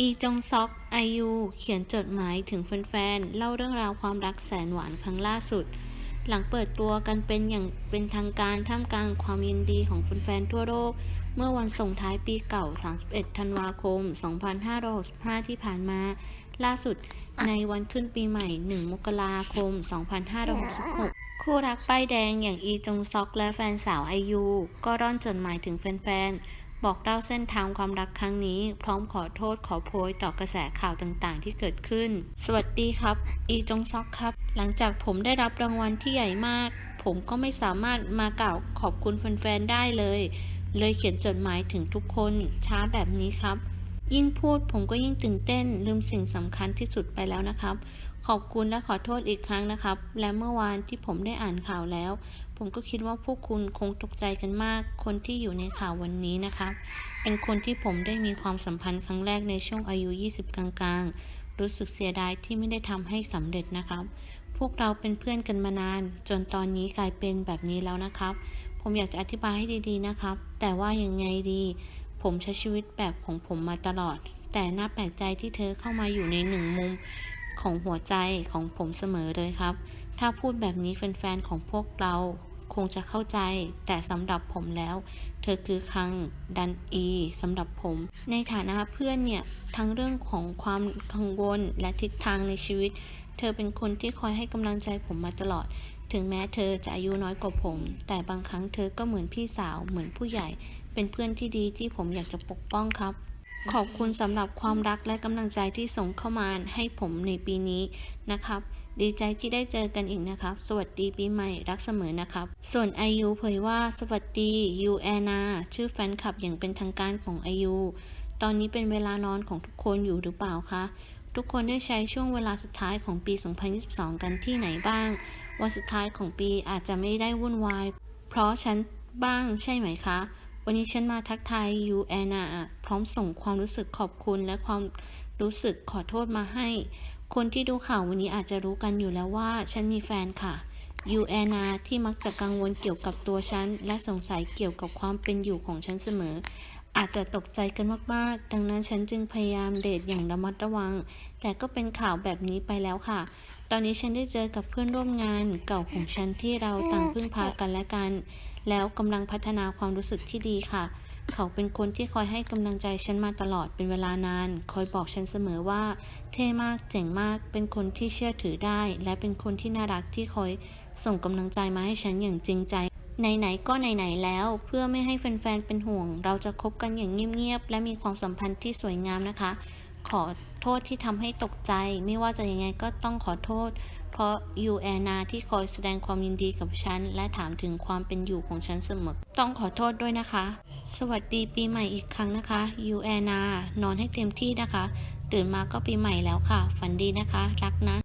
อีจงซอกไอยูเขียนจดหมายถึงแฟนๆ เล่าเรื่องราวความรักแสนหวานครั้งล่าสุด หลังเปิดตัวกันเป็นอย่างเป็นทางการท่ามกลางความยินดีของแฟนๆ ทั่วโลก เมื่อวันส่งท้ายปีเก่า 31 ธันวาคม 2565 ที่ผ่านมา ล่าสุดในวันขึ้นปีใหม่ 1 มกราคม 2566 คู่รักป้ายแดงอย่างอีจงซอกและแฟนสาวไอยูก็ร่อนจดหมายถึงแฟนๆ บอกเล่าเส้นทางความรักครั้งนี้ พร้อมขอโทษขอโพยต่อกระแสข่าวต่างๆ ที่เกิดขึ้น สวัสดีครับ อีจงซอกครับ หลังจากผมได้รับรางวัลที่ใหญ่มาก ผมก็ไม่สามารถมากล่าวขอบคุณแฟนๆได้เลย เลยเขียนจดหมายถึงทุกคนช้าแบบนี้ครับ ยิ่งพูดผมก็ยิ่งตื่นเต้น ลืมสิ่งสำคัญที่สุดไปแล้วนะครับ ขอบคุณและขอโทษอีกครั้งนะครับ และเมื่อวานที่ผมได้อ่านข่าวแล้ว ผมก็คิดว่าพวกคุณคงตกใจกันมาก คนที่อยู่ในข่าววันนี้นะครับ เป็นคนที่ผมได้มีความสัมพันธ์ครั้งแรกในช่วงอายุ 20 กลางๆ รู้สึกเสียดายที่ไม่ได้ทำให้สำเร็จนะครับ พวกเราเป็นเพื่อนกันมานาน จนตอนนี้กลายเป็นแบบนี้แล้วนะครับ ผมอยากจะอธิบายให้ดีๆนะครับ แต่ว่ายังไงดี ผมใช้ชีวิตแบบของผมมาตลอด แต่น่าแปลกใจที่เธอเข้ามาอยู่ในหนึ่งมุมของหัวใจของผมเสมอเลยครับ ถ้าพูดแบบนี้แฟนๆของพวกเราคงจะเข้าใจ แต่สำหรับผมแล้ว เธอคือคังดันอีสำหรับผม ในฐานะเพื่อนเนี่ย ทั้งเรื่องของความกังวลและทิศทางในชีวิต เธอเป็นคนที่คอยให้กำลังใจผมมาตลอด ถึงแม้เธอจะอายุน้อยกว่าผม แต่บางครั้งเธอก็เหมือนพี่สาว เหมือนผู้ใหญ่ เป็นเพื่อนที่ดีที่ผมอยากจะปกป้องครับ ขอบคุณสำหรับความรักและกำลังใจที่ส่งเข้ามาให้ผมในปีนี้นะครับ ดีใจที่ได้เจอกันอีกนะครับ สวัสดีปีใหม่รักเสมอนะครับ ส่วนไอยูเผยว่าสวัสดียูแอนาชื่อแฟนคลับอย่างเป็นทางการของไอยูตอนนี้เป็นเวลานอนของทุกคนอยู่หรือเปล่าคะทุกคนได้ใช้ช่วงเวลาสุดท้ายของปี 2022 กันที่ไหนบ้าง วันสุดท้ายของปีอาจจะไม่ได้วุ่นวาย เพราะฉันบ้างใช่ไหมคะ วันนี้ฉันมาทักทายยูแอนาพร้อมส่งความรู้สึกขอบคุณและความรู้สึกขอโทษมาให้ คนที่ดูข่าววันนี้อาจจะรู้กันอยู่แล้วว่าฉันมีแฟนค่ะยูแอนาที่มักจะกังวลเกี่ยวกับตัวฉัน และสงสัยเกี่ยวกับความเป็นอยู่ของฉันเสมอ อาจจะตกใจกันมากๆ ดังนั้นฉันจึงพยายามเดทอย่างระมัดระวัง แต่ก็เป็นข่าวแบบนี้ไปแล้วค่ะ ตอนนี้ฉันได้เจอกับเพื่อนร่วมงานเก่าของฉันที่เราต่างพึ่งพากันและกัน แล้วกำลังพัฒนาความรู้สึกที่ดีค่ะ เขาเป็นคนที่คอยให้กำลังใจฉันมาตลอดเป็นเวลานาน คอยบอกฉันเสมอว่า เท่มากเจ๋งมาก เป็นคนที่เชื่อถือได้ และเป็นคนที่น่ารักที่คอยส่งกำลังใจมาให้ฉันอย่างจริงใจไหนๆก็ไหนๆแล้ว เพื่อไม่ให้แฟนๆเป็นห่วง เราจะคบกันอย่างเงียบๆและมีความสัมพันธ์ที่สวยงามนะคะ ขอโทษที่ทำให้ตกใจ ไม่ว่าจะยังไงก็ต้องขอโทษ เพราะยูแอนนาที่คอยแสดงความยินดีกับฉัน และถามถึงความเป็นอยู่ของฉันเสมอ ต้องขอโทษด้วยนะคะ สวัสดีปีใหม่อีกครั้งนะคะยูแอนนานอนให้เต็มที่นะคะ ตื่นมาก็ปีใหม่แล้วค่ะ ฝันดีนะคะ รักนะ